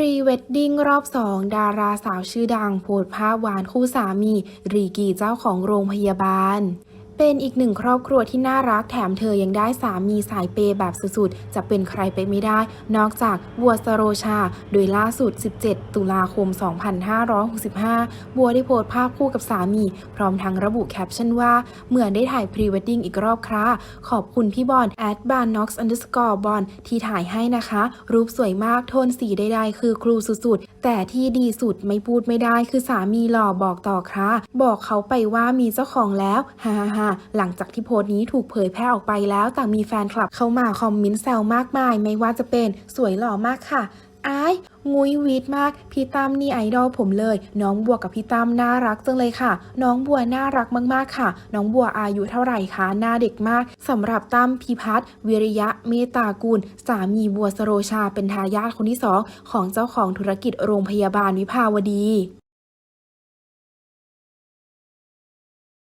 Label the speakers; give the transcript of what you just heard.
Speaker 1: พรีเวดดิ้งรอบสองดาราสาวชื่อดัง โพสภาพหวานคู่สามี รีกีเจ้าของโรงพยาบาล เป็นอีกหนึ่งครอบครัวที่น่ารักแถมเธอยังได้สามีสายเปย์แบบสุดๆ จะเป็นใครไปไม่ได้ นอกจากบัวสโรชา โดยล่าสุด 17 ตุลาคม 2565 บัวได้โพสต์ภาพคู่กับสามี พร้อมทั้งระบุแคปชั่นว่า เหมือนได้ถ่ายพรีเวดดิ้งอีกรอบค่ะขอบคุณพี่บอล at b a r n o x underscore บอลที่ถ่ายให้นะคะ รูปสวยมากโทนสีใดๆคือครูสุดๆ แต่ที่ดีสุดไม่พูดไม่ได้คือสามีหล่อบอกต่อค่ะบอกเขาไปว่ามีเจ้าของแล้วฮ่าฮ่าหลังจากที่โพสต์นี้ถูกเผยแพร่ออกไปแล้วต่างมีแฟนคลับเข้ามาคอมเมนต์แซวมากมาย ไม่ว่าจะเป็นสวยหล่อมากค่ะอายงุยวีดมาก พี่ตั้มนี่ไอดอลผมเลย น้องบัวกับพี่ตั้มน่ารักจังเลยค่ะ น้องบัวน่ารักมากๆค่ะ น้องบัวอายุเท่าไหร่คะหน้าเด็กมากสำหรับตั้มพิพัฒน์วิริยะเมตตากุล สามีบัวสโรชาเป็นทายาทคนที่สองของเจ้าของธุรกิจโรงพยาบาลวิภาวดี